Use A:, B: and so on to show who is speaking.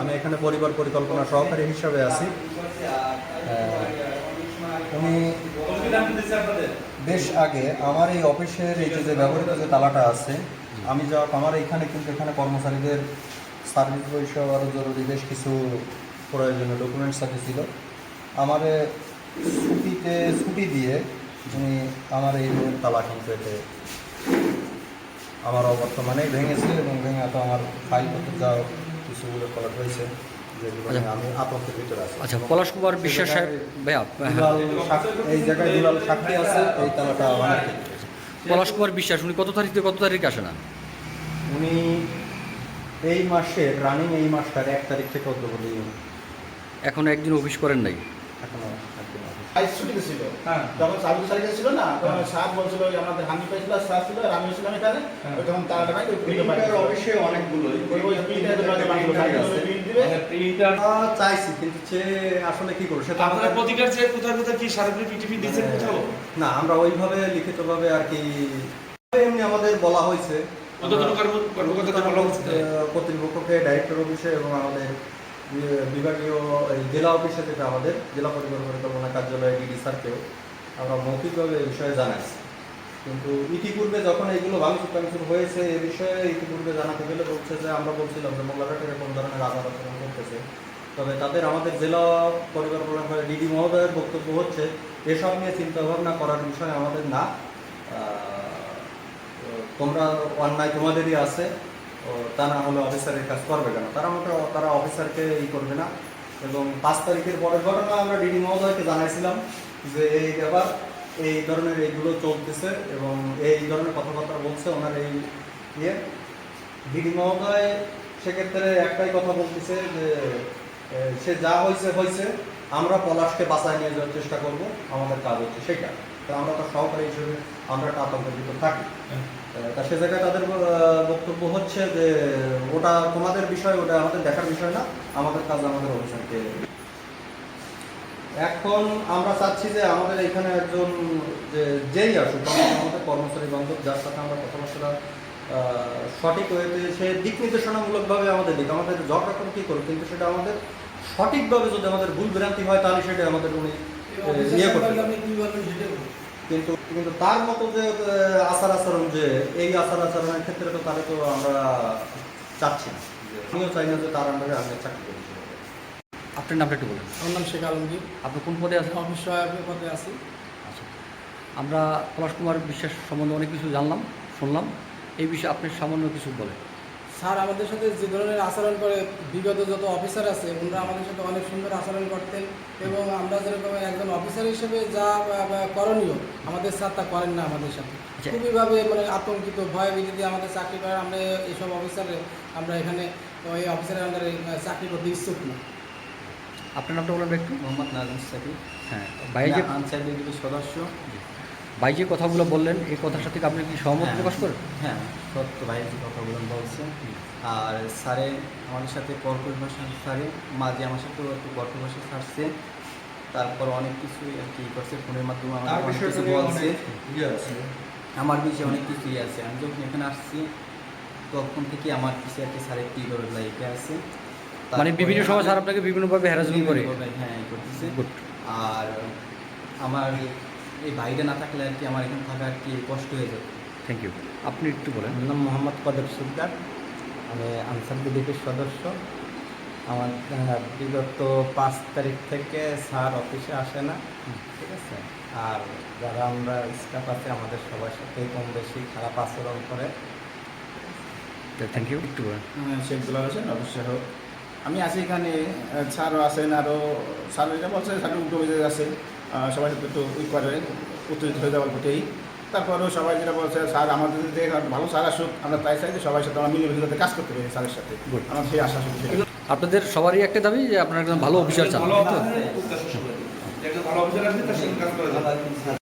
A: আমি এখানে পরিবার পরিকল্পনা সহকারী হিসাবে আছি। উনি বেশ আগে আমার এই অফিসের এই যে ব্যবহৃত যে তালাটা আছে, আমি যা আমার এখানে কিন্তু এখানে কর্মচারীদের সার্ভিস বৈষয় আরও জরুরি বেশ কিছু প্রয়োজনীয় ডকুমেন্টস আছে ছিল। আমার ছুটিতে, ছুটি দিয়ে উনি আমার এই রুমের তালা কিন্তু আমার অবর্তমানেই ভেঙেছে এবং ভেঙে তো আমার ফাইলপত্র যা কিছুগুলো করা হয়েছে নিয়ে আমি আতঙ্কের ভিতরে আছি।
B: আচ্ছা পলাশ কুমার বিশ্বাস সাহেব ভাইয়া
A: এই জায়গায় দুলাল সাক্ষী আছে এই তালাটা আমার
B: পলাশ কুমার বিশ্বাস উনি কত তারিখ থেকে কত তারিখে আসে না
A: উনি এই মাসের রানিং এই মাসটার এক তারিখ থেকে অদ্যবধি।
B: এখন একদিন অফিস করেন নাই।
C: আইস ছুটিতে ছিল
D: হ্যাঁ।
C: যখন সার্ভিস সার্ভিস ছিল না তখন স্যার বলছিল আমাদের হানি পাইছিল স্যার ছিল আর আমি ছিলাম এখানে।
D: হ্যাঁ।
C: তখন
A: অবশ্যই অনেকগুলোই আমরা চাইছি কিন্তু সে আসলে কি করবে? সে তো
D: আপনারা প্রতিকার যে কোথায় কোথায় কি সারাদিন পিটিপি দিয়েছেন কোথাও?
A: না আমরা ওইভাবে লিখিতভাবে আর কি এমনি আমাদের বলা হয়েছে। কর্তৃপক্ষকে ডাইরেক্টর অফিসে এবং আমাদের বিভাগীয় জেলা অফিসে যেটা আমাদের, জেলা পরিবার পরিকল্পনা কার্যালয় ডিডি স্যারকেও আমরা মৌখিকভাবে এই বিষয়ে জানাইছি কিন্তু ইতিপূর্বে যখন এইগুলো ভাঙচুর টাঙচুর হয়েছে, এ বিষয়ে ইতিপূর্বে জানাতে গেলে বলছে যে, আমরা বলছিলাম যে মোল্লাঘাটে এরকম ধরনের আচার আচরণ করতেছে। তবে তাদের আমাদের জেলা পরিবার কল্যাণ ডিডি মহোদয়ের বক্তব্য হচ্ছে, এসব নিয়ে চিন্তাভাবনা করার বিষয় আমাদের না। তোমরা অন্যায় তোমাদেরই আছে। তা না হলে অফিসারের কাজ করবে কেন? তারা মোটা তারা অফিসারকে ই করবে না। এবং পাঁচ তারিখের পরের ঘটনা আমরা ডিডি মহোদয়কে জানাইছিলাম যে এই ব্যাপার, এই ধরনের এইগুলো চলতেছে এবং এই ধরনের কথাবার্তা বলছে ওনার এই ইয়ে। ডিডি মহোদয় সেক্ষেত্রে একটাই কথা বলতেছে যে সে যা হয়েছে হয়েছে। আমরা পলাশকে বাঁচায় নিয়ে যাওয়ার চেষ্টা করব আমাদের কাজ হচ্ছে সেটা তো আমরা তো সহকারী হিসেবে আমরা একটা আতঙ্কের ভিতর থাকি তা সে জায়গায় তাদের বক্তব্য হচ্ছে যে ওটা তোমাদের বিষয় ওটা আমাদের দেখার বিষয় না আমাদের কাজ আমাদের অফিসারকে এখন আমরা চাচ্ছি যে আমাদের এখানে একজন যে যেই আসুক আমাদের- কর্মচারী বান্ধব যার সাথে আমরা কথাবার্তা আহ, সঠিক হয়েছে সে দিক নির্দেশনামূলকভাবে আমাদের দিক আমাদের ঝগড়া করে কী করুক কিন্তু সেটা আমাদের সঠিকভাবে যদি আমাদের ভুল ভ্রান্তি হয় তাহলে সেটা আমাদের উনি ইয়ে করতে কিন্তু কিন্তু তার মতো যে আচার আচরণ যে এই আচার আচরণের ক্ষেত্রে তো তাহলে তো আমরা চাচ্ছি না। আমিও চাই না যে তার আন্ডারে আমি চাকরি করি।
B: আপনার নামটা একটু বলেন।
E: আমার নাম শেখ আলমগীর।
B: আপনি কোন পদে আছেন?
E: অফিস সহায়কের পদে আছি।
B: আচ্ছা। আমরা পলাশ কুমার বিশ্বাস সম্বন্ধে অনেক কিছু জানলাম শুনলাম। এই বিষয়ে আপনি সামান্য কিছু বলেন।
E: স্যার আমাদের সাথে যে ধরনের আচরণ করে বিগত যত অফিসার আছে ওনারা আমাদের সাথে অনেক সুন্দর আচরণ করতেন এবং আমরা যেরকম একজন অফিসার হিসেবে যা করণীয় আমাদের স্যার তা করেন না আমাদের সাথে।
B: আচ্ছা।
E: খুবইভাবে মানে আতঙ্কিত ভয় ভীতিতে আমাদের চাকরি করে আমরা এইসব অফিসারে আমরা এখানে ওই অফিসারের আন্ডারে চাকরি করতে ইচ্ছুক না।
B: আপনার নামটা বলেন একটু।
F: মোহাম্মদ নাজম সাকি
B: হ্যাঁ ভাই যে
F: আনসার সদস্য।
B: ভাই যে কথাগুলো বললেন এই কথার সাথে আপনি কি সহমত
F: হ্যাঁ।
B: প্রকাশ করেন?
F: হ্যাঁ সত্য ভাই যে কথাগুলো বলছে আর স্যারে আমাদের সাথে কর্কশ ভাষা স্যারে মাঝে আমার সাথেও একটু কর্কশ ভাষা ছাড়ছে তারপর অনেক কিছু আর কি করছে ফোনের মাধ্যমে
A: বিষয়টা
F: কিছু বলছে।
A: ইয়ে আছে।
F: আমার বিষয়ে অনেক কিছুই আছে। আমি যখন এখানে আসছি তখন থেকে আমার কিছু আর কি স্যারের কি করে লাইফে আছে।
B: মানে বিভিন্ন সময় স্যার আপনাকে বিভিন্নভাবে হ্যারাসমেন্ট করে।
F: হ্যাঁ করতেছে।
B: গুড
F: আর আমার এই ভাইটা না থাকলে আর কি আমার এখানে থাকা আর কি কষ্ট হয়ে যেত
B: থ্যাংক ইউ আপনি একটু বলেন।
G: আমার নাম মোহাম্মদ কদর সুলতান। আমি আনসার বিজেপির সদস্য। আমার বিগত পাঁচ তারিখ থেকে স্যার অফিসে আসে না। ঠিক আছে? আর যারা আমরা স্টাফ আছে আমাদের সবার সাথেই কম বেশি খারাপ আচরণ করে।
B: থ্যাংক ইউ একটু
C: হ্যাঁ, শেখ দুলাল হোসেন অফিস সহায়ক আমি আছি এখানে স্যারও আছেন আরও স্যার এটা বলছে স্যার উল্টো হয়ে আছে। আহ, সবাই সাথে একটু ই করে উত্তেজিত হয়ে যাওয়ার প্রতিই তারপরেও সবাই যেটা বলছে স্যার আমাদের যদি ভালো স্যার আসুক আমরা তাই চাই যে সবাই সাথে আমরা মিলেমিশে যাতে কাজ করতে পারি স্যারের সাথে. আমার সেই আশা শুধু
B: আপনাদের সবারই একটা দাবি যে আপনারা একজন ভালো অফিসার চান
D: ভালো অফিসার আসবে তার সঙ্গে কাজ করা